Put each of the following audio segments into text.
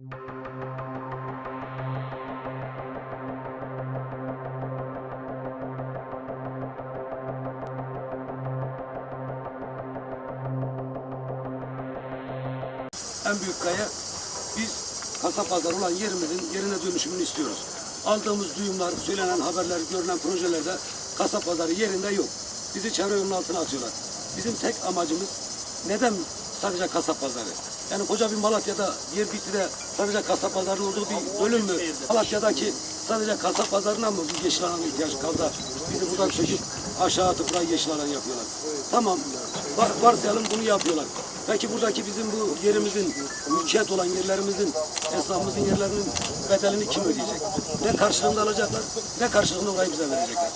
En büyük gaye biz kasap pazarı olan yerimizin yerine dönüşümünü istiyoruz. Aldığımız duyumlar, söylenen haberler, görünen projelerde kasap pazarı yerinde yok. Bizi çevre yolunun altına atıyorlar. Bizim tek amacımız neden sadece kasap pazarı? Yani koca bir Malatya'da yer bitti de sadece kasap pazarı olduğu bir bölüm mü? Malatya'daki sadece kasap pazarına mı bir yeşil alana ihtiyaç kaldı? Bizi buradan çekip aşağı atıp burayı yeşil alan yapıyorlar. Tamam, var, varsayalım bunu yapıyorlar. Peki buradaki bizim bu yerimizin, mülkiyet olan yerlerimizin, esnafımızın yerlerinin bedelini kim ödeyecek? Ne karşılığında alacaklar, ne karşılığında orayı bize verecekler.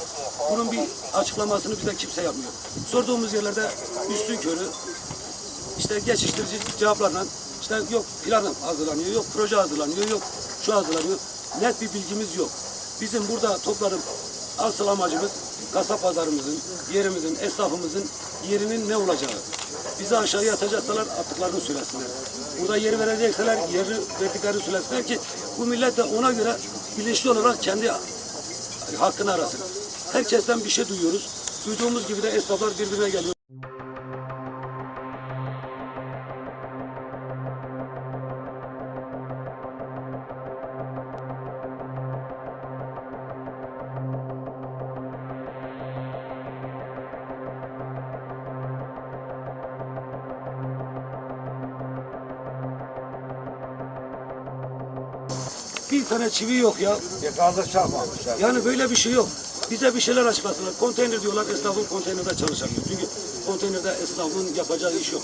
Bunun bir açıklamasını bize kimse yapmıyor. Sorduğumuz yerlerde üstün körü, işte geçiştirici cevaplarla, işte yok plan hazırlanıyor, yok proje hazırlanıyor, yok şu hazırlanıyor. Net bir bilgimiz yok. Bizim burada toplanıp asıl amacımız kasap pazarımızın, yerimizin, esnafımızın yerinin ne olacağı. Bizi aşağıya atacaksalar attıklarını söylesinler. Burada yeri verecekseler yeri verdiklerini söylesinler ki bu millet de ona göre bilinçli olarak kendi hakkını arasın. Herkesten bir şey duyuyoruz. Duyduğumuz gibi de esnaflar birbirine geliyor. Bir tane çivi yok ya. Fazla çakmamışlar. Yani böyle bir şey yok. Bize bir şeyler açıklasınlar. Konteyner diyorlar, esnafın konteynerde çalışamıyor. Çünkü konteynerde esnafın yapacağı iş yok.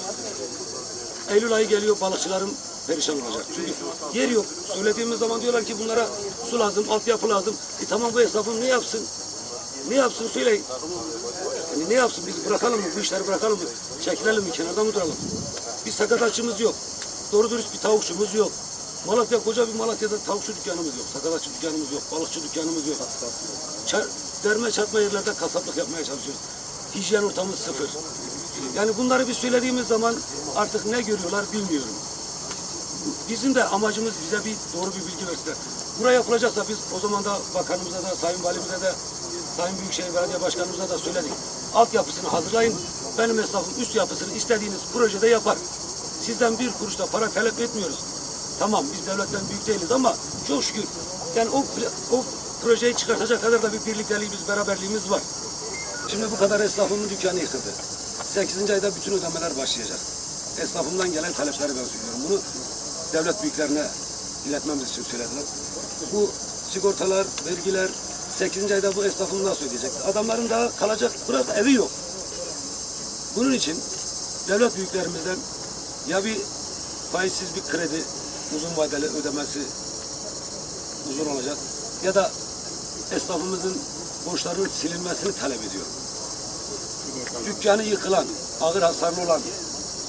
Eylül ayı geliyor, balıkçıların perişan olacak. Çünkü yer yok. Söylediğimiz zaman diyorlar ki bunlara su lazım, altyapı lazım. E tamam bu esnafın ne yapsın? Ne yapsın söyleyin. Yani ne yapsın? Biz bırakalım mı? Bu işleri bırakalım mı? Çekilelim mi? Kenarda mı duralım? Bir sakatçımız yok. Doğru dürüst bir tavukçumuz yok. Malatya koca bir Malatya'da tavukçu dükkanımız yok. Sakatçı dükkanımız yok. Balıkçı dükkanımız yok. Ça- derme çatma yerlerde kasaplık yapmaya çalışıyoruz. Hijyen ortamı sıfır. Yani bunları bir söylediğimiz zaman artık ne görüyorlar bilmiyorum. Bizim de amacımız bize bir doğru bir bilgi versinler. Buraya yapılacaksa biz o zaman da bakanımıza da, sayın valimize de, sayın büyükşehir belediye başkanımıza da söyledik. Altyapısını hazırlayın. Benim esnafım üst yapısını istediğiniz projede yapar. Sizden bir kuruş da para talep etmiyoruz. Tamam biz devletten büyük değiliz ama çok şükür yani o, o projeyi çıkartacak kadar da bir birlikteliğimiz, beraberliğimiz var. Şimdi bu kadar esnafımın dükkanı yıkıldı. 8. ayda bütün ödemeler başlayacak. Esnafımdan gelen talepleri ben söylüyorum. Bunu devlet büyüklerine iletmemiz için söylediler. Bu sigortalar, vergiler 8. ayda bu esnafım nasıl ödeyecek? Adamların daha kalacak bırak evi yok. Bunun için devlet büyüklerimizden ya bir faizsiz bir kredi uzun vadeli ödemesi uzun olacak ya da esnafımızın borçlarının silinmesini talep ediyor. Dükkanı yıkılan, ağır hasarlı olan,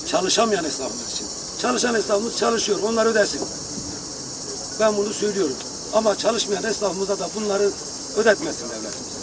çalışamayan esnafımız için. Çalışan esnafımız çalışıyor, onlar ödesin. Ben bunu söylüyorum. Ama çalışmayan esnafımıza da bunları ödetmesin devletimiz.